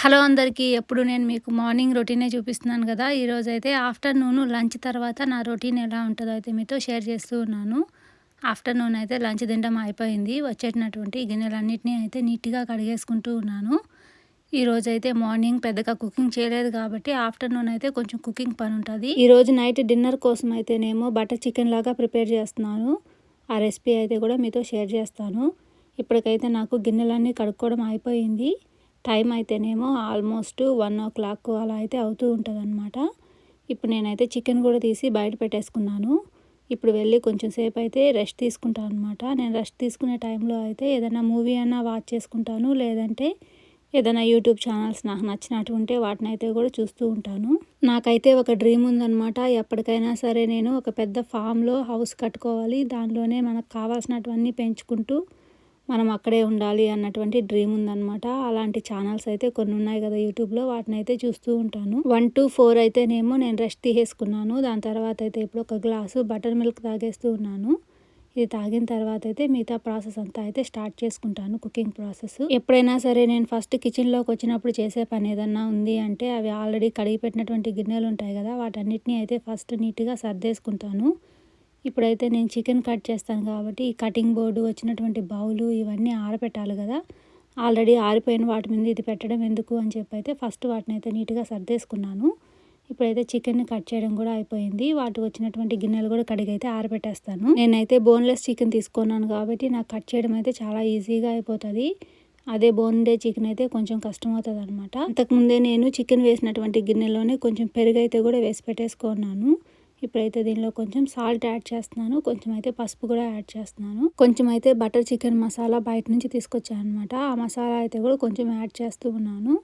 Hello అందరికీ ఎప్పుడు నేను మీకు మార్నింగ్ రొటీనే చూపిస్తున్నాను కదా. ఈరోజు అయితే ఆఫ్టర్నూన్ లంచ్ తర్వాత నా రొటీన్ ఎలా ఉంటుందో అయితే మీతో షేర్ చేస్తూ ఉన్నాను. ఆఫ్టర్నూన్ అయితే లంచ్ తినడం అయిపోయింది. వచ్చేటటువంటి గిన్నెలన్నింటినీ అయితే నీట్గా కడిగేసుకుంటూ ఉన్నాను. ఈరోజు అయితే మార్నింగ్ పెద్దగా కుకింగ్ చేయలేదు కాబట్టి ఆఫ్టర్నూన్ అయితే కొంచెం కుకింగ్ పని ఉంటుంది. ఈరోజు నైట్ డిన్నర్ కోసం అయితేనేమో బటర్ చికెన్ లాగా ప్రిపేర్ చేస్తున్నాను. ఆ రెసిపీ అయితే కూడా మీతో షేర్ చేస్తాను. ఇప్పటికైతే నాకు గిన్నెలన్నీ కడుక్కోవడం అయిపోయింది. టైం అయితేనేమో ఆల్మోస్ట్ వన్ ఓ క్లాక్ అలా అయితే అవుతూ ఉంటుంది అనమాట ఇప్పుడు నేనైతే చికెన్ కూడా తీసి బయట పెట్టేసుకున్నాను. ఇప్పుడు వెళ్ళి కొంచెం సేపు అయితే రెస్ట్ తీసుకుంటాను అనమాట నేను రెస్ట్ తీసుకునే టైంలో అయితే ఏదైనా మూవీ అయినా వాచ్ చేసుకుంటాను. లేదంటే ఏదైనా యూట్యూబ్ ఛానల్స్ నాకు నచ్చినట్టు ఉంటే వాటిని అయితే కూడా చూస్తూ ఉంటాను. నాకైతే ఒక డ్రీమ్ ఉందనమాట ఎప్పటికైనా సరే నేను ఒక పెద్ద ఫామ్లో హౌస్ కట్టుకోవాలి. దానిలోనే మనకు కావాల్సినటువన్నీ పెంచుకుంటూ మనం అక్కడే ఉండాలి అన్నటువంటి డ్రీమ్ ఉందనమాట అలాంటి ఛానల్స్ అయితే కొన్ని ఉన్నాయి కదా యూట్యూబ్లో వాటిని అయితే చూస్తూ ఉంటాను. వన్ టు ఫోర్ అయితేనేమో నేను రెస్ట్ తీసేసుకున్నాను. దాని తర్వాత అయితే ఇప్పుడు ఒక గ్లాసు బటర్ మిల్క్ తాగేస్తూ ఉన్నాను. ఇది తాగిన తర్వాత అయితే మిగతా ప్రాసెస్ అంతా అయితే స్టార్ట్ చేసుకుంటాను కుకింగ్ ప్రాసెస్ ఎప్పుడైనా సరే నేను ఫస్ట్ కిచెన్లోకి వచ్చినప్పుడు చేసే పని ఏదన్నా ఉంది అంటే అవి ఆల్రెడీ కడిగి పెట్టినటువంటి గిన్నెలు ఉంటాయి కదా వాటన్నిటిని అయితే ఫస్ట్ నీట్గా సర్దేసుకుంటాను. ఇప్పుడైతే నేను చికెన్ కట్ చేస్తాను కాబట్టి ఈ కటింగ్ బోర్డు వచ్చినటువంటి బౌలు ఇవన్నీ ఆరబెట్టాలి కదా. ఆల్రెడీ ఆరిపోయిన వాటి మీద ఇది పెట్టడం ఎందుకు అని చెప్పి అయితే ఫస్ట్ వాటిని అయితే నీట్గా సర్దేసుకున్నాను. ఇప్పుడైతే చికెన్ని కట్ చేయడం కూడా అయిపోయింది. వాటికి వచ్చినటువంటి గిన్నెలు కూడా కడిగి అయితే ఆరబెట్టేస్తాను నేనైతే బోన్లెస్ చికెన్ తీసుకున్నాను కాబట్టి నాకు కట్ చేయడం అయితే చాలా ఈజీగా అయిపోతుంది. అదే బోన్డే చికెన్ అయితే కొంచెం కష్టం అవుతుంది అనమాట అంతకుముందే నేను చికెన్ వేసినటువంటి గిన్నెలోనే కొంచెం పెరుగు అయితే కూడా వేసి పెట్టేసుకున్నాను. ఇప్పుడైతే దీనిలో కొంచెం సాల్ట్ యాడ్ చేస్తున్నాను. కొంచెం అయితే పసుపు కూడా యాడ్ చేస్తున్నాను. కొంచెం అయితే బటర్ చికెన్ మసాలా బయట నుంచి తీసుకొచ్చాను అనమాట ఆ మసాలా అయితే కూడా కొంచెం యాడ్ చేస్తూ ఉన్నాను.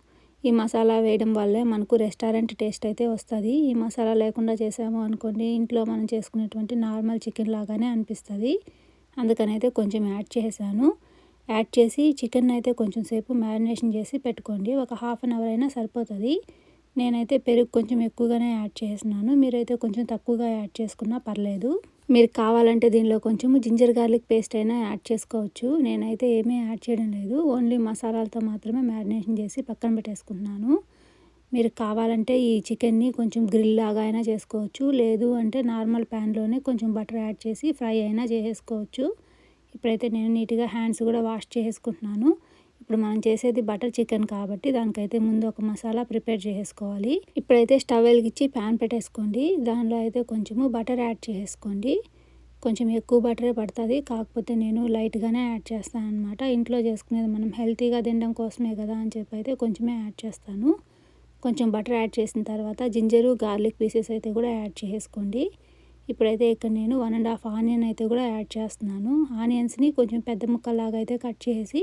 ఈ మసాలా వేయడం వల్లే మనకు రెస్టారెంట్ టేస్ట్ అయితే వస్తుంది. ఈ మసాలా లేకుండా చేసాము అనుకోండి ఇంట్లో మనం చేసుకునేటువంటి నార్మల్ చికెన్ లాగానే అనిపిస్తుంది. అందుకనైతే కొంచెం యాడ్ చేశాను యాడ్ చేసి చికెన్ అయితే కొంచెం సేపు మ్యారినేషన్ చేసి పెట్టుకోండి. ఒక హాఫ్ అన్ అవర్ అయినా సరిపోతుంది. నేనైతే పెరుగు కొంచెం ఎక్కువగానే యాడ్ చేసినాను మీరైతే కొంచెం తక్కువగా యాడ్ చేసుకున్నా పర్లేదు. మీరు కావాలంటే దీనిలో కొంచెం జింజర్ గార్లిక్ పేస్ట్ అయినా యాడ్ చేసుకోవచ్చు. నేనైతే ఏమీ యాడ్ చేయడం లేదు. ఓన్లీ మసాలాలతో మాత్రమే మ్యారినేషన్ చేసి పక్కన పెట్టేసుకుంటున్నాను. మీరు కావాలంటే ఈ చికెన్ని కొంచెం గ్రిల్ లాగా అయినా చేసుకోవచ్చు. లేదు అంటే నార్మల్ ప్యాన్లోనే కొంచెం బటర్ యాడ్ చేసి ఫ్రై అయినా చేసేసుకోవచ్చు. ఇప్పుడైతే నేను నీట్గా హ్యాండ్స్ కూడా వాష్ చేసుకుంటున్నాను. ఇప్పుడు మనం చేసేది బటర్ చికెన్ కాబట్టి దానికైతే ముందు ఒక మసాలా ప్రిపేర్ చేసుకోవాలి ఇప్పుడైతే స్టవ్ వెలిగించి ప్యాన్ పెట్టేసుకోండి. దానిలో అయితే కొంచెము బటర్ యాడ్ చేసుకోండి కొంచెం ఎక్కువ బటరే పడుతుంది. కాకపోతే నేను లైట్గానే యాడ్ చేస్తాను అనమాట ఇంట్లో చేసుకునేది మనం హెల్తీగా తినడం కోసమే కదా అని చెప్పి అయితే కొంచెమే యాడ్ చేస్తాను. కొంచెం బటర్ యాడ్ చేసిన తర్వాత జింజరు గార్లిక్ పీసెస్ అయితే కూడా యాడ్ చేసుకోండి ఇప్పుడైతే ఇక్కడ నేను వన్ అండ్ హాఫ్ ఆనియన్ అయితే కూడా యాడ్ చేస్తున్నాను. ఆనియన్స్ని కొంచెం పెద్ద ముక్కలాగా అయితే కట్ చేసి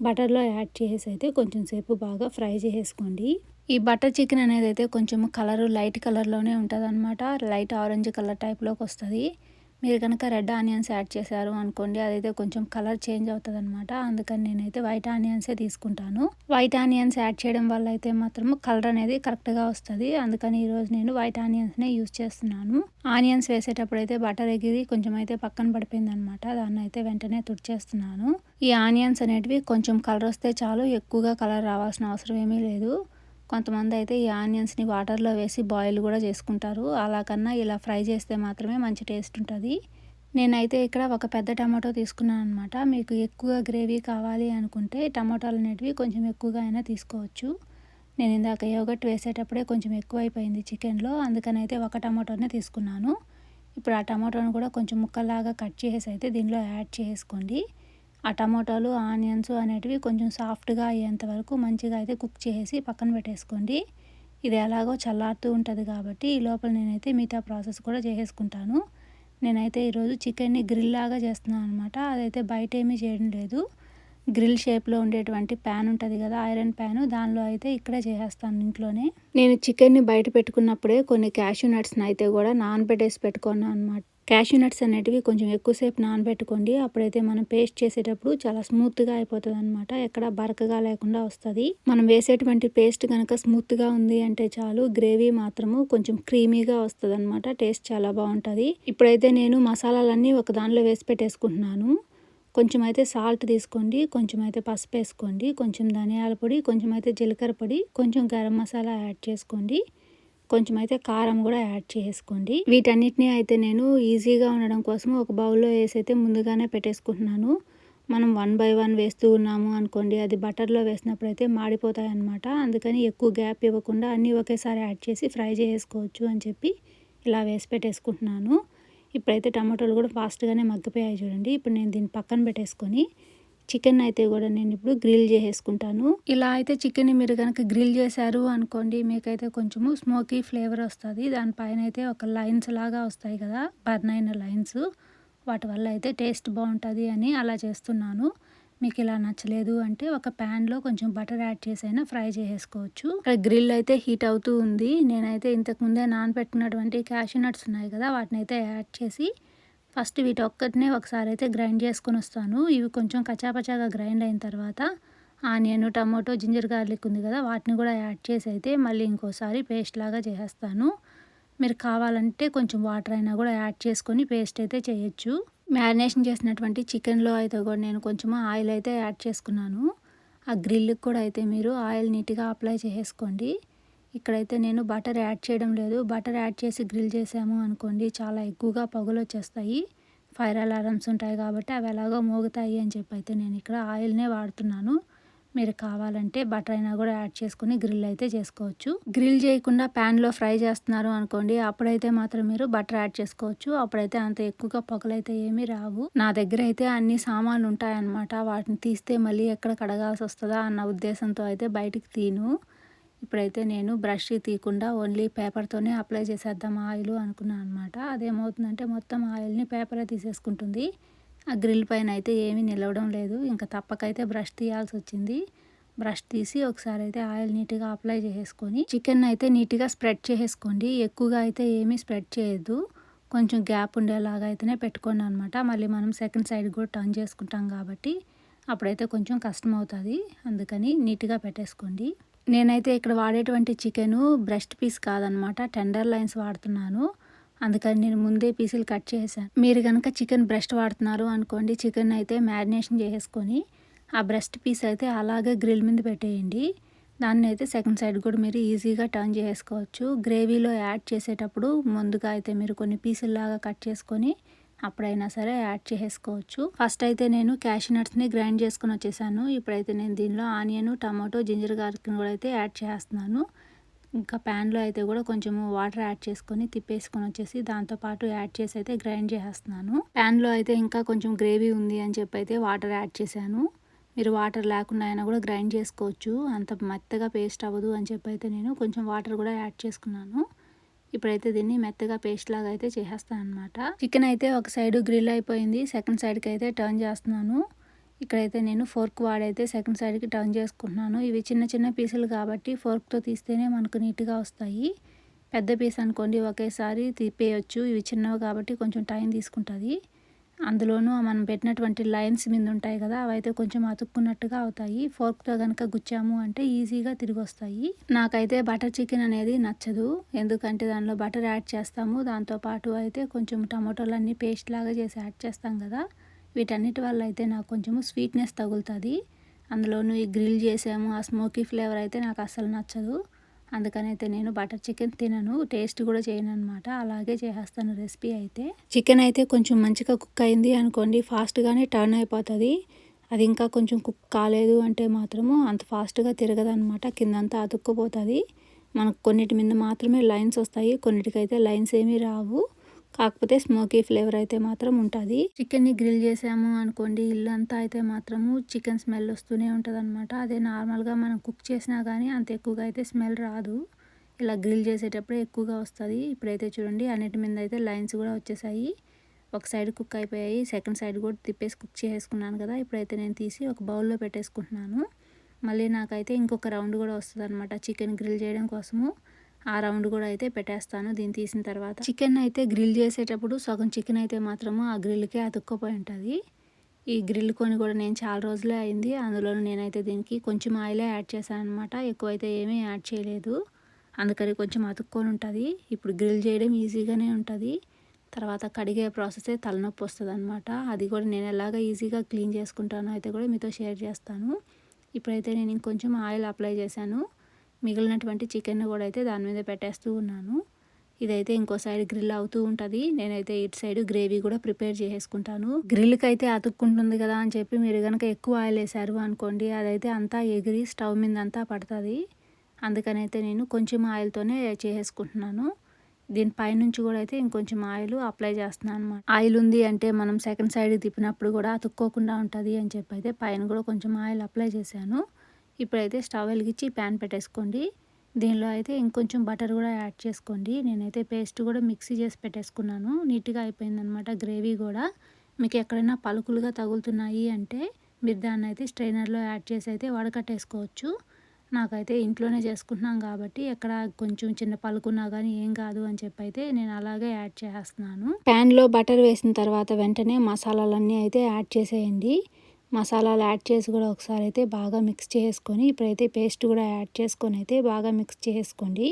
బటర్లో యాడ్ చేసి అయితే కొంచెం సేపు బాగా ఫ్రై చేసుకోండి ఈ బటర్ చికెన్ అనేది అయితే కొంచెం కలరు లైట్ కలర్లోనే ఉంటుంది అనమాట లైట్ ఆరెంజ్ కలర్ టైప్లోకి వస్తుంది. మీరు కనుక రెడ్ ఆనియన్స్ యాడ్ చేశారు అనుకోండి అదైతే కొంచెం కలర్ చేంజ్ అవుతుంది అనమాట అందుకని నేనైతే వైట్ ఆనియన్సే తీసుకుంటాను. వైట్ ఆనియన్స్ యాడ్ చేయడం వల్ల అయితే మాత్రం కలర్ అనేది కరెక్ట్గా వస్తుంది. అందుకని ఈరోజు నేను వైట్ ఆనియన్స్నే యూజ్ చేస్తున్నాను. ఆనియన్స్ వేసేటప్పుడు అయితే బటర్ ఎగిరి కొంచెం అయితే పక్కన పడిపోయింది అనమాట దాన్ని అయితే వెంటనే తుడిచేస్తున్నాను. ఈ ఆనియన్స్ అనేటివి కొంచెం కలర్ వస్తే చాలు ఎక్కువగా కలర్ రావాల్సిన అవసరం ఏమీ లేదు. కొంతమంది అయితే ఈ ఆనియన్స్ని వాటర్లో వేసి బాయిల్ కూడా చేసుకుంటారు. అలా కన్నా ఇలా ఫ్రై చేస్తే మాత్రమే మంచి టేస్ట్ ఉంటుంది. నేనైతే ఇక్కడ ఒక పెద్ద టమాటో తీసుకున్నాను అనమాట మీకు ఎక్కువ గ్రేవీ కావాలి అనుకుంటే టమాటాలు అనేటివి కొంచెం ఎక్కువగా అయినా తీసుకోవచ్చు. నేను ఇందాక యోగట్ వేసేటప్పుడే కొంచెం ఎక్కువ అయిపోయింది చికెన్లో అందుకనైతే ఒక టమాటోనే తీసుకున్నాను. ఇప్పుడు ఆ టమాటోను కూడా కొంచెం ముక్కలాగా కట్ చేసి అయితే దీనిలో యాడ్ చేసుకోండి. ఆ టమోటాలు ఆనియన్స్ అనేటివి కొంచెం సాఫ్ట్గా అయ్యేంత వరకు మంచిగా అయితే కుక్ చేసి పక్కన పెట్టేసుకోండి. ఇది ఎలాగో చల్లారుతూ ఉంటుంది కాబట్టి ఈ లోపల నేనైతే మిగతా ప్రాసెస్ కూడా చేసేసుకుంటాను. నేనైతే ఈరోజు చికెన్ని గ్రిల్ లాగా చేస్తున్నాను అనమాట అదైతే బయట ఏమీ చేయడం లేదు. గ్రిల్ షేప్లో ఉండేటువంటి ప్యాన్ ఉంటుంది కదా ఐరన్ ప్యాన్ దానిలో అయితే ఇక్కడే చేసేస్తాను ఇంట్లోనే. నేను చికెన్ని బయట పెట్టుకున్నప్పుడే కొన్ని క్యాష్యూ నట్స్ని అయితే కూడా నానబెట్టేసి పెట్టుకున్నాను అనమాట క్యాష్యూ నట్స్ అనేటివి కొంచెం ఎక్కువసేపు నానబెట్టుకోండి. అప్పుడైతే మనం పేస్ట్ చేసేటప్పుడు చాలా స్మూత్గా అయిపోతుంది అనమాట ఎక్కడ బరకగా లేకుండా వస్తుంది. మనం వేసేటువంటి పేస్ట్ కనుక స్మూత్గా ఉంది అంటే చాలు గ్రేవీ మాత్రము కొంచెం క్రీమీగా వస్తుంది అనమాట టేస్ట్ చాలా బాగుంటుంది. ఇప్పుడైతే నేను మసాలాలన్నీ ఒక దానిలో వేసి పెట్టేసుకుంటున్నాను. కొంచెం అయితే సాల్ట్ తీసుకోండి కొంచెం అయితే పసుపు వేసుకోండి కొంచెం ధనియాల పొడి కొంచెం అయితే జీలకర్ర పొడి కొంచెం గరం మసాలా యాడ్ చేసుకోండి. కొంచెం అయితే కారం కూడా యాడ్ చేసుకోండి. వీటన్నిటిని అయితే నేను ఈజీగా ఉండడం కోసం ఒక బౌల్లో వేసి అయితే ముందుగానే పెట్టేసుకుంటున్నాను. మనం వన్ బై వన్ వేస్తూ ఉన్నాము అనుకోండి అది బటర్లో వేసినప్పుడు అయితే మాడిపోతాయి అనమాట అందుకని ఎక్కువ గ్యాప్ ఇవ్వకుండా అన్నీ ఒకేసారి యాడ్ చేసి ఫ్రై చేసుకోవచ్చు అని చెప్పి ఇలా వేసి పెట్టేసుకుంటున్నాను. ఇప్పుడైతే టమాటోలు కూడా ఫాస్ట్గానే మగ్గిపోయాయి చూడండి. ఇప్పుడు నేను దీన్ని పక్కన పెట్టేసుకొని చికెన్ అయితే కూడా నేను ఇప్పుడు గ్రిల్ చేసేసుకుంటాను. ఇలా అయితే చికెన్ మీరు కనుక గ్రిల్ చేశారు అనుకోండి మీకైతే కొంచెము స్మోకీ ఫ్లేవర్ వస్తుంది. దానిపైన అయితే ఒక లైన్స్ లాగా వస్తాయి కదా బర్న్ అయిన లైన్స్. వాటి వల్ల అయితే టేస్ట్ బాగుంటుంది అని అలా చేస్తున్నాను. మీకు ఇలా నచ్చలేదు అంటే ఒక ప్యాన్లో కొంచెం బటర్ యాడ్ చేసైనా ఫ్రై చేసేసుకోవచ్చు. ఇక్కడ గ్రిల్ అయితే హీట్ అవుతూ ఉంది. నేనైతే ఇంతకుముందే నానబెట్టుకున్నటువంటి క్యాషూ నట్స్ ఉన్నాయి కదా వాటిని అయితే యాడ్ చేసి ఫస్ట్ వీటి ఒక్కటినే ఒకసారి అయితే గ్రైండ్ చేసుకొని వస్తాను. ఇవి కొంచెం కచాపచాగా గ్రైండ్ అయిన తర్వాత ఆనియన్ టమాటో జింజర్ గార్లిక్ ఉంది కదా వాటిని కూడా యాడ్ చేసి అయితే మళ్ళీ ఇంకోసారి పేస్ట్ లాగా చేసేస్తాను. మీరు కావాలంటే కొంచెం వాటర్ అయినా కూడా యాడ్ చేసుకొని పేస్ట్ అయితే చేయొచ్చు. మ్యారినేషన్ చేసినటువంటి చికెన్లో అయితే కూడా నేను కొంచెం ఆయిల్ అయితే యాడ్ చేసుకున్నాను. ఆ గ్రిల్కి కూడా అయితే మీరు ఆయిల్ నీట్గా అప్లై చేసేసుకోండి ఇక్కడైతే నేను బటర్ యాడ్ చేయడం లేదు. బటర్ యాడ్ చేసి గ్రిల్ చేసాము అనుకోండి చాలా ఎక్కువగా పగులు వచ్చేస్తాయి. ఫైర్ అలారమ్స్ ఉంటాయి కాబట్టి అవి ఎలాగో మోగుతాయి అని చెప్పి అయితే నేను ఇక్కడ ఆయిల్నే వాడుతున్నాను. మీరు కావాలంటే బటర్ అయినా కూడా యాడ్ చేసుకుని గ్రిల్ అయితే చేసుకోవచ్చు. గ్రిల్ చేయకుండా ప్యాన్లో ఫ్రై చేస్తున్నారు అనుకోండి అప్పుడైతే మాత్రం మీరు బటర్ యాడ్ చేసుకోవచ్చు. అప్పుడైతే అంత ఎక్కువగా పొగలైతే ఏమీ రావు. నా దగ్గర అయితే అన్ని సామాన్లు ఉంటాయన్నమాట. వాటిని తీస్తే మళ్ళీ ఎక్కడ కడగాల్సి వస్తుందా అన్న ఉద్దేశంతో అయితే బయటికి తీను. ఇప్పుడైతే నేను బ్రష్ తీయకుండా ఓన్లీ పేపర్తోనే అప్లై చేసేద్దాం ఆయిల్ అనుకున్నాను అనమాట అదేమవుతుందంటే మొత్తం ఆయిల్ని పేపరే తీసేసుకుంటుంది. ఆ గ్రిల్ పైన అయితే ఏమీ నిలవడం లేదు. ఇంకా తప్పకైతే బ్రష్ తీయాల్సి వచ్చింది. బ్రష్ తీసి ఒకసారి అయితే ఆయిల్ నీట్గా అప్లై చేసేసుకొని చికెన్ అయితే నీట్గా స్ప్రెడ్ చేసేసుకోండి. ఎక్కువగా అయితే ఏమీ స్ప్రెడ్ చేయొద్దు. కొంచెం గ్యాప్ ఉండేలాగా అయితేనే పెట్టుకోండి అనమాట మళ్ళీ మనం సెకండ్ సైడ్ కూడా టర్న్ చేసుకుంటాం కాబట్టి అప్పుడైతే కొంచెం కష్టం అవుతుంది అందుకని నీట్గా పెట్టేసుకోండి. నేనైతే ఇక్కడ వాడేటువంటి చికెను బ్రెస్ట్ పీస్ కాదనమాట టెండర్ లైన్స్ వాడుతున్నాను. అందుకని నేను ముందే పీసులు కట్ చేశాను. మీరు కనుక చికెన్ బ్రెస్ట్ వాడుతున్నారు అనుకోండి చికెన్ అయితే మ్యారినేషన్ చేసేసుకొని ఆ బ్రెస్ట్ పీస్ అయితే అలాగే గ్రిల్ మీద పెట్టేయండి. దాన్ని అయితే సెకండ్ సైడ్ కూడా మీరు ఈజీగా టర్న్ చేసుకోవచ్చు గ్రేవీలో యాడ్ చేసేటప్పుడు ముందుగా అయితే మీరు కొన్ని పీసుల్లాగా కట్ చేసుకొని అప్పుడైనా సరే యాడ్ చేసేసుకోవచ్చు. ఫస్ట్ అయితే నేను క్యాషనట్స్ని గ్రైండ్ చేసుకుని వచ్చేసాను. ఇప్పుడైతే నేను దీనిలో ఆనియన్ టమాటో జింజర్ గార్లిక్ని కూడా అయితే యాడ్ చేస్తున్నాను. ఇంకా ప్యాన్లో అయితే కూడా కొంచెం వాటర్ యాడ్ చేసుకొని తిప్పేసుకొని వచ్చేసి దాంతోపాటు యాడ్ చేసి అయితే గ్రైండ్ చేసేస్తున్నాను. ప్యాన్లో అయితే ఇంకా కొంచెం గ్రేవీ ఉంది అని చెప్పి అయితే వాటర్ యాడ్ చేశాను. మీరు వాటర్ లేకుండా అయినా కూడా గ్రైండ్ చేసుకోవచ్చు. అంత మెత్తగా పేస్ట్ అవ్వదు అని చెప్పి అయితే నేను కొంచెం వాటర్ కూడా యాడ్ చేసుకున్నాను. ఇప్పుడైతే దీన్ని మెత్తగా పేస్ట్ లాగా అయితే చేసేస్తాను అనమాట చికెన్ అయితే ఒక సైడ్ గ్రిల్ అయిపోయింది. సెకండ్ సైడ్కి అయితే టర్న్ చేస్తున్నాను. ఇక్కడైతే నేను ఫోర్క్ వాడైతే సెకండ్ సైడ్కి టర్న్ చేసుకుంటున్నాను. ఇవి చిన్న చిన్న పీసులు కాబట్టి ఫోర్క్తో తీస్తేనే మనకు నీట్గా వస్తాయి. పెద్ద పీస్ అనుకోండి ఒకేసారి తిప్పేయచ్చు. ఇవి చిన్నవి కాబట్టి కొంచెం టైం తీసుకుంటుంది. అందులోనూ మనం పెట్టినటువంటి లైన్స్ మీద ఉంటాయి కదా అవైతే కొంచెం అతుక్కున్నట్టుగా అవుతాయి. ఫోర్క్తో కనుక గుచ్చాము అంటే ఈజీగా తిరిగి వస్తాయి నాకైతే బటర్ చికెన్ అనేది నచ్చదు. ఎందుకంటే దానిలో బటర్ యాడ్ చేస్తాము. దాంతోపాటు అయితే కొంచెం టమాటోలన్నీ పేస్ట్ లాగా చేసి యాడ్ చేస్తాం కదా వీటన్నిటి వల్ల అయితే నాకు కొంచెము స్వీట్నెస్ తగులుతుంది. అందులోనూ ఈ గ్రిల్ చేసాము. ఆ స్మోకీ ఫ్లేవర్ అయితే నాకు అస్సలు నచ్చదు. అందుకనైతే నేను బటర్ చికెన్ తినను టేస్ట్ కూడా చేయను అనమాట అలాగే చేసేస్తాను రెసిపీ అయితే. చికెన్ అయితే కొంచెం మంచిగా కుక్ అయింది అనుకోండి ఫాస్ట్గానే టర్న్ అయిపోతుంది. అది ఇంకా కొంచెం కుక్ కాలేదు అంటే మాత్రము అంత ఫాస్ట్గా తిరగదనమాట కిందంతా అతుక్కుపోతుంది. మనకు కొన్నిటి మీద మాత్రమే లైన్స్ వస్తాయి కొన్నిటికైతే లైన్స్ ఏమీ రావు. కాకపోతే స్మోకీ ఫ్లేవర్ అయితే మాత్రం ఉంటుంది. చికెన్ని గ్రిల్ చేసాము అనుకోండి ఇల్లు అంతా అయితే మాత్రము చికెన్ స్మెల్ వస్తూనే ఉంటుంది అనమాట అదే నార్మల్గా మనం కుక్ చేసినా కానీ అంత ఎక్కువగా అయితే స్మెల్ రాదు. ఇలా గ్రిల్ చేసేటప్పుడే ఎక్కువగా వస్తుంది. ఇప్పుడైతే చూడండి అన్నిటి మీద అయితే లైన్స్ కూడా వచ్చేసాయి. ఒక సైడ్ కుక్ అయిపోయాయి సెకండ్ సైడ్ కూడా తిప్పేసి కుక్ చేసుకున్నాను కదా ఇప్పుడైతే నేను తీసి ఒక బౌల్లో పెట్టేసుకుంటున్నాను. మళ్ళీ నాకైతే ఇంకొక రౌండ్ కూడా వస్తుంది అనమాట చికెన్ గ్రిల్ చేయడం కోసము. ఆ రౌండ్ కూడా అయితే పెట్టేస్తాను. దీన్ని తీసిన తర్వాత చికెన్ అయితే గ్రిల్ చేసేటప్పుడు సగం చికెన్ అయితే మాత్రము ఆ గ్రిల్కే అతుక్కపోయి ఉంటుంది. ఈ గ్రిల్ కొని కూడా నేను చాలా రోజులే అయింది. అందులో నేనైతే దీనికి కొంచెం ఆయిలే యాడ్ చేశాను అనమాట ఎక్కువైతే ఏమీ యాడ్ చేయలేదు. అందుకని కొంచెం అతుక్కొని ఉంటుంది. ఇప్పుడు గ్రిల్ చేయడం ఈజీగానే ఉంటుంది. తర్వాత కడిగే ప్రాసెసే తలనొప్పి వస్తుంది అనమాట అది కూడా నేను ఎలాగ ఈజీగా క్లీన్ చేసుకుంటానో అయితే కూడా మీతో షేర్ చేస్తాను. ఇప్పుడైతే నేను ఇంకొంచెం ఆయిల్ అప్లై చేశాను. మిగిలినటువంటి చికెన్ కూడా అయితే దాని మీద పెట్టేస్తూ ఉన్నాను. ఇదైతే ఇంకో సైడ్ గ్రిల్ అవుతూ ఉంటుంది. నేనైతే ఇటు సైడ్ గ్రేవీ కూడా ప్రిపేర్ చేసేసుకుంటాను. గ్రిల్కి అయితే అతుక్కుంటుంది కదా అని చెప్పి మీరు కనుక ఎక్కువ ఆయిల్ వేసారు అనుకోండి అదైతే అంతా ఎగిరి స్టవ్ మీద అంతా పడుతుంది అందుకనైతే నేను కొంచెం ఆయిల్తోనే చేసేసుకుంటున్నాను. దీని పైనుంచి కూడా అయితే ఇంకొంచెం ఆయిల్ అప్లై చేస్తున్నాను అనమాట ఆయిల్ ఉంది అంటే మనం సెకండ్ సైడ్ తిప్పినప్పుడు కూడా అతుక్కోకుండా ఉంటుంది అని చెప్పి అయితే పైన కూడా కొంచెం ఆయిల్ అప్లై చేశాను. ఇప్పుడైతే స్టవ్ వెలిగించి ప్యాన్ పెట్టేసుకోండి. దీనిలో అయితే ఇంకొంచెం బటర్ కూడా యాడ్ చేసుకోండి. నేనైతే పేస్ట్ కూడా మిక్సీ చేసి పెట్టేసుకున్నాను. నీట్గా అయిపోయిందనమాట గ్రేవీ కూడా. మీకు ఎక్కడైనా పలుకులుగా తగులుతున్నాయి అంటే మీరు దాన్ని అయితే స్ట్రైనర్లో యాడ్ చేసి అయితే వడకట్టేసుకోవచ్చు. నాకైతే ఇంట్లోనే చేసుకుంటున్నాం కాబట్టి ఎక్కడ కొంచెం చిన్న పలుకున్నా కానీ ఏం కాదు అని చెప్పి అయితే నేను అలాగే యాడ్ చేస్తున్నాను. ప్యాన్లో బటర్ వేసిన తర్వాత వెంటనే మసాలాలన్నీ అయితే యాడ్ చేసేయండి. మసాలాలు యాడ్ చేసి కూడా ఒకసారి అయితే బాగా మిక్స్ చేసుకొని ఇప్పుడైతే పేస్ట్ కూడా యాడ్ చేసుకొని అయితే బాగా మిక్స్ చేసుకోండి.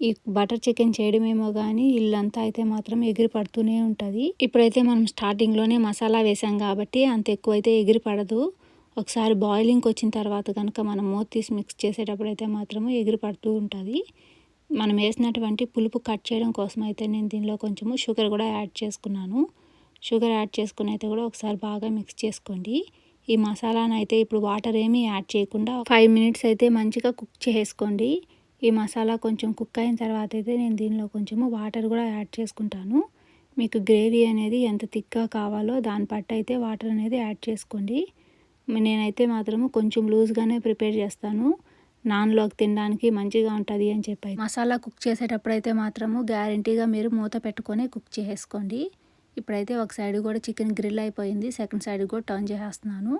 ఈ బటర్ చికెన్ చేయడమేమో కానీ ఇల్లంతా అయితే మాత్రం ఎగిరి పడుతూనే ఉంటుంది. ఇప్పుడైతే మనం స్టార్టింగ్లోనే మసాలా వేసాం కాబట్టి అంత ఎక్కువ అయితే ఎగిరి పడదు. ఒకసారి బాయిలింగ్కి వచ్చిన తర్వాత కనుక మనం మూత తీసి మిక్స్ చేసేటప్పుడు అయితే మాత్రము ఎగిరి పడుతూ ఉంటుంది. మనం వేసినటువంటి పులుపు కట్ చేయడం కోసం అయితే నేను దీనిలో కొంచెము షుగర్ కూడా యాడ్ చేసుకున్నాను. షుగర్ యాడ్ చేసుకుని అయితే కూడా ఒకసారి బాగా మిక్స్ చేసుకోండి. ఈ మసాలాను అయితే ఇప్పుడు వాటర్ ఏమీ యాడ్ చేయకుండా ఫైవ్ మినిట్స్ అయితే మంచిగా కుక్ చేసుకోండి. ఈ మసాలా కొంచెం కుక్ అయిన తర్వాత అయితే నేను దీనిలో కొంచెము వాటర్ కూడా యాడ్ చేసుకుంటాను. మీకు గ్రేవీ అనేది ఎంత థిక్గా కావాలో దాన్ని పట్టు అయితే వాటర్ అనేది యాడ్ చేసుకోండి. నేనైతే మాత్రము కొంచెం లూజ్గానే ప్రిపేర్ చేస్తాను. నాన్లోకి తినడానికి మంచిగా ఉంటుంది అని చెప్పి మసాలా కుక్ చేసేటప్పుడు అయితే మాత్రము గ్యారంటీగా మీరు మూత పెట్టుకొని కుక్ చేసుకోండి. ఇప్పుడైతే ఒక సైడ్ కూడా చికెన్ గ్రిల్ అయిపోయింది సెకండ్ సైడ్ కూడా టర్న్ చేసేస్తున్నాను.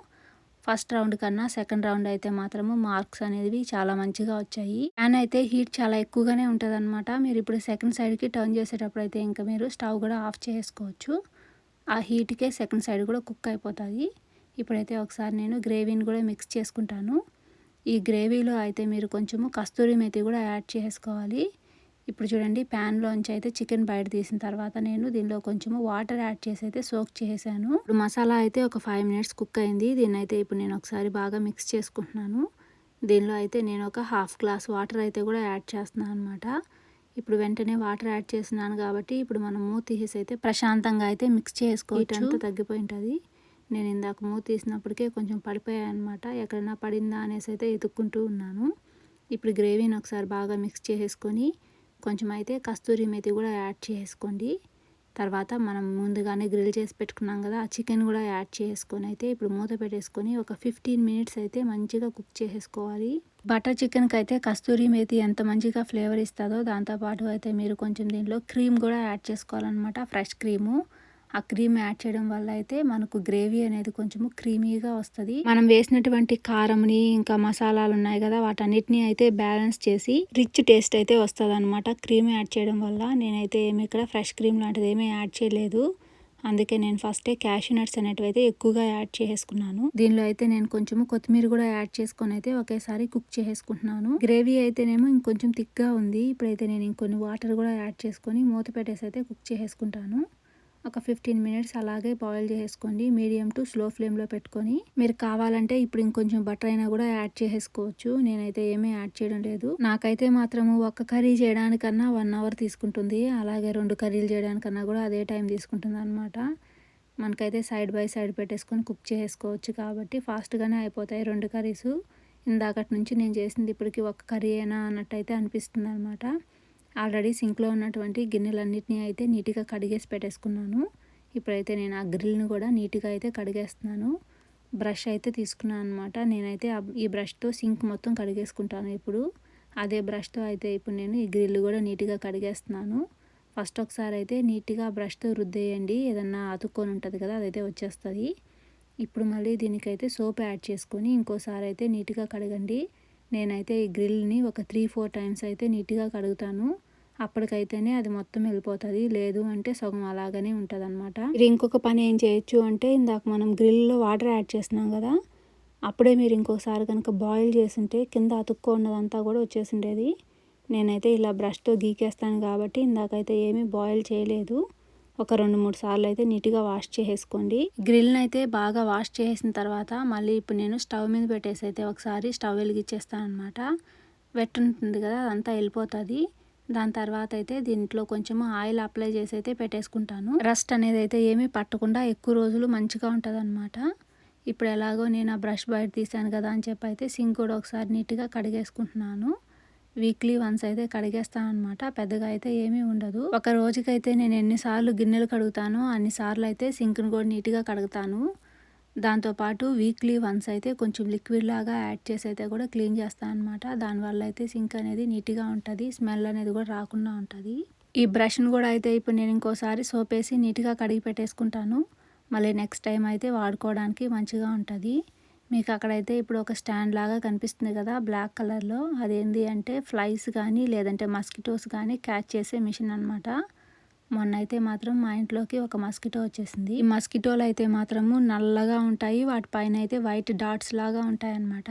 ఫస్ట్ రౌండ్ కన్నా సెకండ్ రౌండ్ అయితే మాత్రము మార్క్స్ అనేవి చాలా మంచిగా వచ్చాయి. ఫ్యాన్ అయితే హీట్ చాలా ఎక్కువగానే ఉంటుంది అనమాట మీరు ఇప్పుడు సెకండ్ సైడ్కి టర్న్ చేసేటప్పుడు అయితే ఇంకా మీరు స్టవ్ కూడా ఆఫ్ చేసుకోవచ్చు. ఆ హీట్కే సెకండ్ సైడ్ కూడా కుక్ అయిపోతుంది ఇప్పుడైతే ఒకసారి నేను గ్రేవీని కూడా మిక్స్ చేసుకుంటాను. ఈ గ్రేవీలో అయితే మీరు కొంచెము కస్తూరి మెతి కూడా యాడ్ చేసుకోవాలి. ఇప్పుడు చూడండి ప్యాన్లోంచి అయితే చికెన్ బయట తీసిన తర్వాత నేను దీనిలో కొంచెము వాటర్ యాడ్ చేసి అయితే సోక్ చేశాను ఇప్పుడు మసాలా అయితే ఒక ఫైవ్ మినిట్స్ కుక్ అయింది. దీన్ని అయితే ఇప్పుడు నేను ఒకసారి బాగా మిక్స్ చేసుకుంటున్నాను. దీనిలో అయితే నేను ఒక హాఫ్ గ్లాస్ వాటర్ అయితే కూడా యాడ్ చేస్తున్నాను అనమాట ఇప్పుడు వెంటనే వాటర్ యాడ్ చేస్తున్నాను కాబట్టి ఇప్పుడు మనం మూత తీసేసి అయితే ప్రశాంతంగా అయితే మిక్స్ చేసుకోవచ్చు. అంతా తగ్గిపోయి ఉంటుంది నేను ఇందాక మూత తీసినప్పటికే కొంచెం పడిపోయాయి అనమాట ఎక్కడైనా పడిందా అనేసి అయితే ఎత్తుక్కుంటూ ఉన్నాను. ఇప్పుడు గ్రేవీని ఒకసారి బాగా మిక్స్ చేసేసుకొని కొంచెం అయితే కస్తూరి మెతి కూడా యాడ్ చేసుకోండి. తర్వాత మనం ముందుగానే గ్రిల్ చేసి పెట్టుకున్నాం కదా ఆ చికెన్ కూడా యాడ్ చేసుకొని అయితే ఇప్పుడు మూత పెట్టేసుకొని ఒక ఫిఫ్టీన్ మినిట్స్ అయితే మంచిగా కుక్ చేసేసుకోవాలి. బటర్ చికెన్కి అయితే కస్తూరి మేతి ఎంత మంచిగా ఫ్లేవర్ ఇస్తుందో దాంతోపాటు అయితే మీరు కొంచెం దీంట్లో క్రీమ్ కూడా యాడ్ చేసుకోవాలన్నమాట ఫ్రెష్ క్రీము. ఆ క్రీమ్ యాడ్ చేయడం వల్ల అయితే మనకు గ్రేవీ అనేది కొంచెము క్రీమీగా వస్తుంది. మనం వేసినటువంటి కారంని ఇంకా మసాలాలు ఉన్నాయి కదా వాటన్నిటిని అయితే బ్యాలెన్స్ చేసి రిచ్ టేస్ట్ అయితే వస్తుంది అనమాట క్రీమ్ యాడ్ చేయడం వల్ల నేనైతే ఏమి ఇక్కడ ఫ్రెష్ క్రీమ్ లాంటిది ఏమీ యాడ్ చేయలేదు. అందుకే నేను ఫస్టే క్యాషూ నట్స్ అనేటివి అయితే ఎక్కువగా యాడ్ చేసుకున్నాను. దీనిలో అయితే నేను కొంచెము కొత్తిమీర కూడా యాడ్ చేసుకొని అయితే ఒకేసారి కుక్ చేసుకుంటున్నాను. గ్రేవీ అయితేనేమో ఇంకొంచెం థిక్గా ఉంది. ఇప్పుడైతే నేను ఇంకొన్ని వాటర్ కూడా యాడ్ చేసుకొని మూత పెట్టేసి అయితే కుక్ చేసుకుంటాను. ఒక ఫిఫ్టీన్ మినిట్స్ అలాగే బాయిల్ చేసుకోండి. మీడియం టు స్లో ఫ్లేమ్లో పెట్టుకొని. మీరు కావాలంటే ఇప్పుడు ఇంకొంచెం బటర్ అయినా కూడా యాడ్ చేసేసుకోవచ్చు. నేనైతే ఏమీ యాడ్ చేయడం లేదు. నాకైతే మాత్రము ఒక కర్రీ చేయడానికన్నా వన్ అవర్ తీసుకుంటుంది. అలాగే రెండు కర్రీలు చేయడానికన్నా కూడా అదే టైం తీసుకుంటుంది అనమాట మనకైతే సైడ్ బై సైడ్ పెట్టేసుకొని కుక్ చేసుకోవచ్చు కాబట్టి ఫాస్ట్గానే అయిపోతాయి రెండు కర్రీస్ ఇందాకటి నుంచి నేను చేసింది ఇప్పటికి ఒక కర్రీ అయినా అన్నట్టయితే అనిపిస్తుంది అనమాట ఆల్రెడీ సింక్లో ఉన్నటువంటి గిన్నెలన్నింటినీ అయితే నీట్గా కడిగేసి పెట్టేసుకున్నాను. ఇప్పుడైతే నేను ఆ గ్రిల్ని కూడా నీట్గా అయితే కడిగేస్తున్నాను. బ్రష్ అయితే తీసుకున్నాను అనమాట నేనైతే ఈ బ్రష్తో సింక్ మొత్తం కడిగేసుకుంటాను ఇప్పుడు. అదే బ్రష్తో అయితే ఇప్పుడు నేను ఈ గ్రిల్ కూడా నీట్గా కడిగేస్తున్నాను. ఫస్ట్ ఒకసారి అయితే నీట్గా బ్రష్తో రుద్దేయండి. ఏదన్నా అతుక్కొని ఉంటుంది కదా అదైతే వచ్చేస్తుంది. ఇప్పుడు మళ్ళీ దీనికైతే సోప్ యాడ్ చేసుకొని ఇంకోసారి అయితే నీట్గా కడగండి. నేనైతే ఈ గ్రిల్ని ఒక త్రీ ఫోర్ టైమ్స్ అయితే నీట్గా కడుగుతాను. అప్పటికైతేనే అది మొత్తం వెళ్ళిపోతుంది. లేదు అంటే సగం అలాగనే ఉంటుంది అనమాట మీరు ఇంకొక పని ఏం చేయొచ్చు అంటే ఇందాక మనం గ్రిల్లో వాటర్ యాడ్ చేసినాం కదా అప్పుడే మీరు ఇంకోసారి కనుక బాయిల్ చేసింటే కింద అతుక్కో ఉన్నదంతా కూడా వచ్చేసిండేది. నేనైతే ఇలా బ్రష్తో గీకేస్తాను కాబట్టి ఇందాకైతే ఏమీ బాయిల్ చేయలేదు. ఒక రెండు మూడు సార్లు అయితే నీట్గా వాష్ చేసేసుకోండి. గ్రిల్ని అయితే బాగా వాష్ చేసిన తర్వాత మళ్ళీ ఇప్పుడు నేను స్టవ్ మీద పెట్టేసి అయితే ఒకసారి స్టవ్ వెలిగించేస్తాను అనమాట వెట్ ఉంటుంది కదా అదంతా వెళ్ళిపోతుంది. దాని తర్వాత అయితే దీంట్లో కొంచెం ఆయిల్ అప్లై చేసి అయితే పెట్టేసుకుంటాను. రస్ట్ అనేది అయితే ఏమీ పట్టకుండా ఎక్కువ రోజులు మంచిగా ఉంటుంది అనమాట ఇప్పుడు ఎలాగో నేను ఆ బ్రష్ బయట తీసాను కదా అని చెప్పి అయితే సింక్ కూడా ఒకసారి నీట్గా కడిగేసుకుంటున్నాను. వీక్లీ వన్స్ అయితే కడిగేస్తాను అనమాట పెద్దగా అయితే ఏమీ ఉండదు. ఒక రోజుకైతే నేను ఎన్నిసార్లు గిన్నెలు కడుగుతానో అన్నిసార్లు అయితే సింక్ను కూడా నీట్గా కడుగుతాను. దాంతోపాటు వీక్లీ వన్స్ అయితే కొంచెం లిక్విడ్ లాగా యాడ్ చేసి అయితే కూడా క్లీన్ చేస్తాను అనమాట దానివల్ల అయితే సింక్ అనేది నీట్గా ఉంటుంది స్మెల్ అనేది కూడా రాకుండా ఉంటుంది. ఈ బ్రష్ను కూడా అయితే ఇప్పుడు నేను ఇంకోసారి సోప్ వేసి నీట్గా కడిగి పెట్టేసుకుంటాను. మళ్ళీ నెక్స్ట్ టైం అయితే వాడుకోవడానికి మంచిగా ఉంటుంది. మీకు అక్కడైతే ఇప్పుడు ఒక స్టాండ్ లాగా కనిపిస్తుంది కదా బ్లాక్ కలర్లో. అదేంది అంటే ఫ్లైస్ కానీ లేదంటే మస్కిటోస్ కానీ క్యాచ్ చేసే మిషన్ అనమాట మొన్న అయితే మాత్రం మా ఇంట్లోకి ఒక మస్కిటో వచ్చేసింది. ఈ మస్కిటోలు అయితే మాత్రము నల్లగా ఉంటాయి. వాటి పైన అయితే వైట్ డాట్స్ లాగా ఉంటాయి అన్నమాట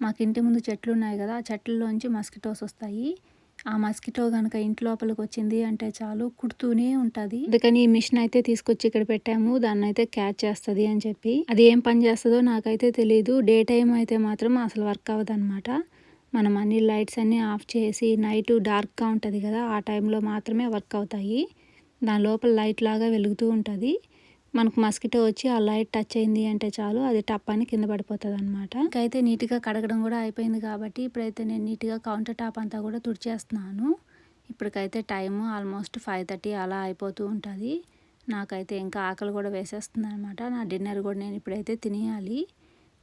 మాకు ఇంటి ముందు చెట్లు ఉన్నాయి కదా ఆ చెట్లలోంచి మస్కిటోస్ వస్తాయి. ఆ మస్కిటో కనుక ఇంటి లోపలికి వచ్చింది అంటే చాలు కుడుతూనే ఉంటుంది. అందుకని ఈ మిషన్ అయితే తీసుకొచ్చి ఇక్కడ పెట్టాము. దాన్ని అయితే క్యాచ్ చేస్తుంది అని చెప్పి. అది ఏం పని చేస్తుందో నాకైతే తెలియదు డే టైం అయితే మాత్రం అసలు వర్క్ అవ్వదు అనమాట మనం అన్ని లైట్స్ అన్నీ ఆఫ్ చేసి నైట్ డార్క్గా ఉంటుంది కదా ఆ టైంలో మాత్రమే వర్క్ అవుతాయి. దాని లోపల లైట్ లాగా వెలుగుతూ ఉంటుంది. మనకు మస్కిటో వచ్చి ఆ లైట్ టచ్ అయింది అంటే చాలు అది టప్ అని కింద పడిపోతుంది అనమాట ఇంకైతే నీట్గా కడగడం కూడా అయిపోయింది కాబట్టి ఇప్పుడైతే నేను నీట్గా కౌంటర్ టాప్ అంతా కూడా తుడిచేస్తున్నాను. ఇప్పటికైతే టైము ఆల్మోస్ట్ ఫైవ్ థర్టీ అలా అయిపోతూ ఉంటుంది. నాకైతే ఇంకా ఆకలి కూడా వేసేస్తుంది అనమాట నా డిన్నర్ కూడా నేను ఇప్పుడైతే తినేయాలి.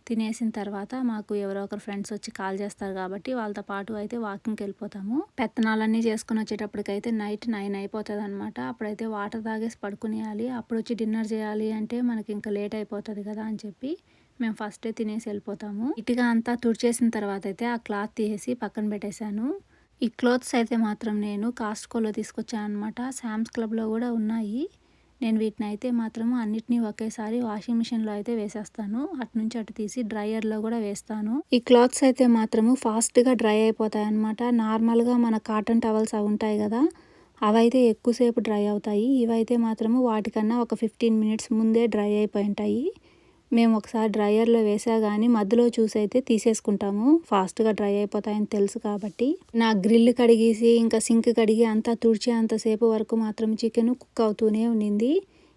తినేసిన తర్వాత మాకు ఎవరో ఒకరు ఫ్రెండ్స్ వచ్చి కాల్ చేస్తారు కాబట్టి వాళ్ళతో పాటు అయితే వాకింగ్కి వెళ్ళిపోతాము. పెత్తనాలన్నీ చేసుకుని వచ్చేటప్పటికైతే నైట్ నైన్ అయిపోతుంది అనమాట అప్పుడైతే వాటర్ తాగేసి పడుకునేయాలి. అప్పుడు వచ్చి డిన్నర్ చేయాలి అంటే మనకి ఇంకా లేట్ అయిపోతుంది కదా అని చెప్పి మేము ఫస్ట్ తినేసి వెళ్ళిపోతాము. ఇటుగా అంతా తుడిచేసిన తర్వాత అయితే ఆ క్లాత్ తీసేసి పక్కన పెట్టేశాను. ఈ క్లోత్స్ అయితే మాత్రం నేను కాస్ట్కోలో తీసుకొచ్చాను అనమాట శామ్స్ క్లబ్లో కూడా ఉన్నాయి. నేను వీటిని అయితే మాత్రము అన్నిటినీ ఒకేసారి వాషింగ్ మిషన్లో అయితే వేసేస్తాను. అటు నుంచి అటు తీసి డ్రైయర్లో కూడా వేస్తాను. ఈ క్లాత్స్ అయితే మాత్రము ఫాస్ట్గా డ్రై అయిపోతాయి అనమాట నార్మల్గా మన కాటన్ టవల్స్ అవి ఉంటాయి కదా అవైతే ఎక్కువసేపు డ్రై అవుతాయి. ఇవైతే మాత్రము వాటికన్నా ఒక ఫిఫ్టీన్ మినిట్స్ ముందే డ్రై అయిపోయి ఉంటాయి. మేము ఒకసారి డ్రయర్లో వేసా కానీ మధ్యలో చూసి అయితే తీసేసుకుంటాము. ఫాస్ట్గా డ్రై అయిపోతాయని తెలుసు కాబట్టి. నా గ్రిల్ కడిగేసి ఇంకా సింక్ కడిగి అంతా తుడిచే అంతసేపు వరకు మాత్రం చికెన్ కుక్ అవుతూనే ఉండింది.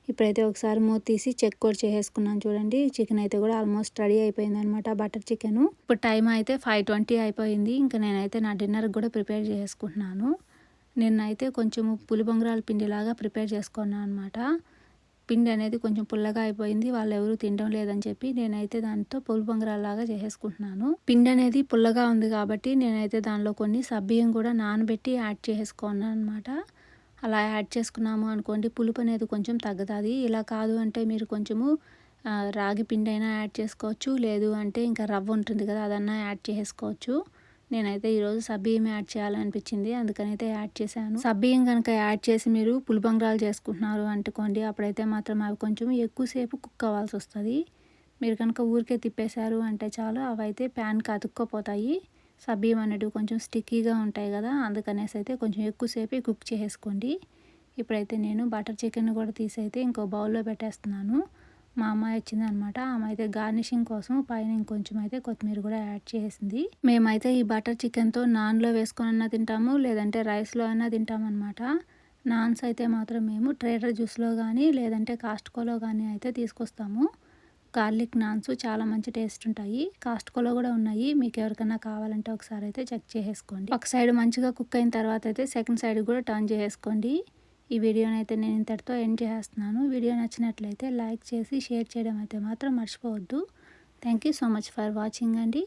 ఇప్పుడైతే ఒకసారి మూత తీసి చెక్ కూడా చేసేసుకున్నాను చూడండి. చికెన్ అయితే కూడా ఆల్మోస్ట్ రెడీ అయిపోయింది అనమాట బటర్ చికెన్. ఇప్పుడు టైం అయితే ఫైవ్ ట్వంటీ అయిపోయింది. ఇంకా నేనైతే నా డిన్నర్ కూడా ప్రిపేర్ చేసుకుంటున్నాను. నిన్నైతే కొంచెం పులిబొంగరాల పిండిలాగా ప్రిపేర్ చేసుకున్నాను అనమాట పిండి అనేది కొంచెం పుల్లగా అయిపోయింది వాళ్ళు ఎవరు తినడం లేదని చెప్పి నేనైతే దాంతో పులు బొంగరాల్లాగా చేసేసుకుంటున్నాను. పిండి అనేది పుల్లగా ఉంది కాబట్టి నేనైతే దానిలో కొన్ని సబ్బియ్యం కూడా నానబెట్టి యాడ్ చేసుకున్నాను అనమాట అలా యాడ్ చేసుకున్నాము అనుకోండి పులుపు అనేది కొంచెం తగ్గుతుంది ఇలా కాదు అంటే మీరు కొంచెము రాగి పిండి అయినా యాడ్ చేసుకోవచ్చు లేదు అంటే ఇంకా రవ్వ ఉంటుంది కదా అదన్నా యాడ్ చేసుకోవచ్చు నేనైతే ఈరోజు సబ్బియ్యం యాడ్ చేయాలనిపించింది. అందుకనైతే యాడ్ చేశాను. సబ్బియ్యం కనుక యాడ్ చేసి మీరు పులిబంగాలు చేసుకుంటున్నారు అంటుకోండి. అప్పుడైతే మాత్రం అవి కొంచెం ఎక్కువసేపు కుక్ అవ్వాల్సి వస్తుంది. మీరు కనుక ఊరికే తిప్పేశారు అంటే చాలు అవైతే ప్యాన్కి అతుక్కోపోతాయి సబ్బియ్యం అనేటివి కొంచెం స్టిక్కీగా ఉంటాయి కదా అందుకనేసి అయితే కొంచెం ఎక్కువసేపు కుక్ చేసుకోండి ఇప్పుడైతే నేను బటర్ చికెన్ కూడా తీసి అయితే ఇంకో బౌల్లో పెట్టేస్తున్నాను. మా అమ్మాయి వచ్చింది అనమాట ఆమె అయితే గార్నిషింగ్ కోసం పైన ఇంకొంచెం అయితే కొత్తిమీర కూడా యాడ్ చేసింది. మేమైతే ఈ బటర్ చికెన్తో నాన్లో వేసుకొని అన్నా తింటాము లేదంటే రైస్లో అయినా తింటామన్నమాట నాన్స్ అయితే మాత్రం మేము ట్రేడర్ జ్యూస్లో కానీ లేదంటే కాస్ట్కోలో కానీ అయితే తీసుకొస్తాము. గార్లిక్ నాన్స్ చాలా మంచి టేస్ట్ ఉంటాయి. కాస్ట్కోలో కూడా ఉన్నాయి. మీకు ఎవరికైనా కావాలంటే ఒకసారి అయితే చెక్ చేసేసుకోండి. ఒక సైడ్ మంచిగా కుక్ అయిన తర్వాత అయితే సెకండ్ సైడ్ కూడా టర్న్ చేసుకోండి ఈ వీడియోని అయితే నేను ఇంతటితో ఎండ్ చేస్తున్నాను. వీడియో నచ్చినట్లయితే లైక్ చేసి షేర్ చేయడం అయితే మాత్రం మర్చిపోవద్దు. Thank you so much for watching అండి.